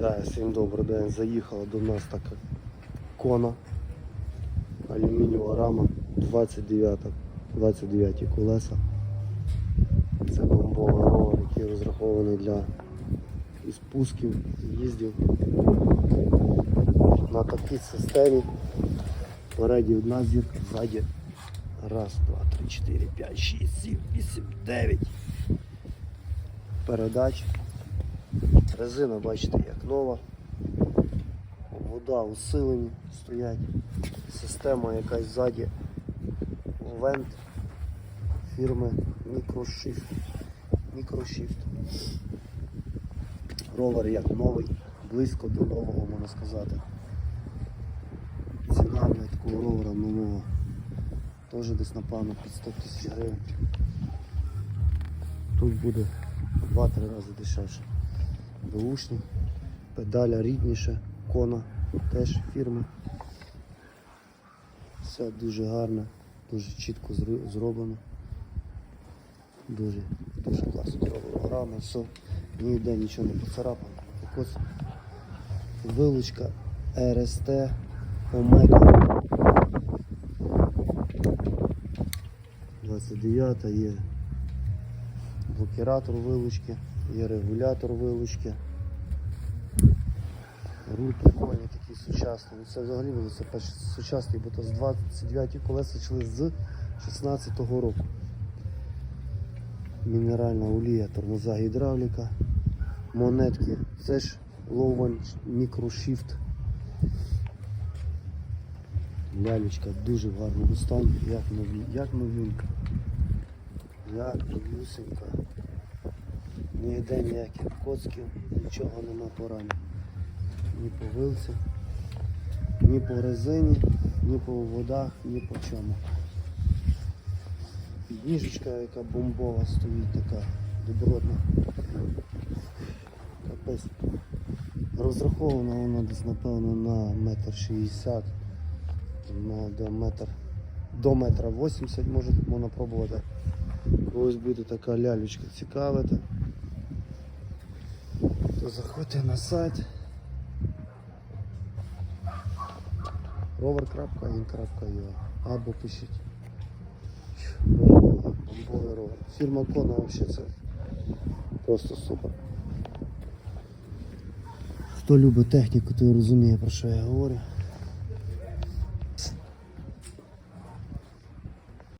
Так, всім добрий день. Заїхала до нас така кона. Алюмінієва рама 29, 29 колеса. Це бомбовий ровер, який розрахований для і спусків, їздів. На такій системі. Впереді одна зірка, ззаді. Раз, два, три, чотири, п'ять, шість, сім, вісім, дев'ять. Передач. Резина, бачите, як нова. Вода усилені стоять. Система якась ззаді. Вент фірми Microshift. Microshift. Ровер як новий, близько до нового можна сказати. Ціна для такого ровера нового. Теж десь напевно під 100 тисяч гривень. Тут буде 2-3 рази дешевше. Бушні, педаля рідніше, кона теж фірми. Все дуже гарно, дуже чітко зроблено. Дуже, дуже класно зроблено. Грама, все, ніде нічого не поцарапано. Ось вилучка РСТ Омега. 29 є блокіратор вилучки, є регулятор вилучки. Руль прикольний такий сучасний. Це взагалі велосипед сучасний, бо то з 29 колеса йшли з 16-го року. Мінеральна олія, тормоза гідравліка, монетки. Це ж Lowan Microshift. Лялечка дуже в гарному стані, як нові, як новюсенька. Ніде ніяких коцків, нічого нема по. Ні по вилці, ні по резині, ні по водах, ні по чому. Підніжечка, яка бомбова стоїть, така добротна. Капець. Розрахована вона десь напевно на метр шістдесят, до метр до метра 80 може можна пробувати. Ось буде така лялечка цікавити. То заходьте на сайт rover.in.ua або пишіть. Фірма Кона взагалі це просто супер. Хто любить техніку, той розуміє про що я говорю.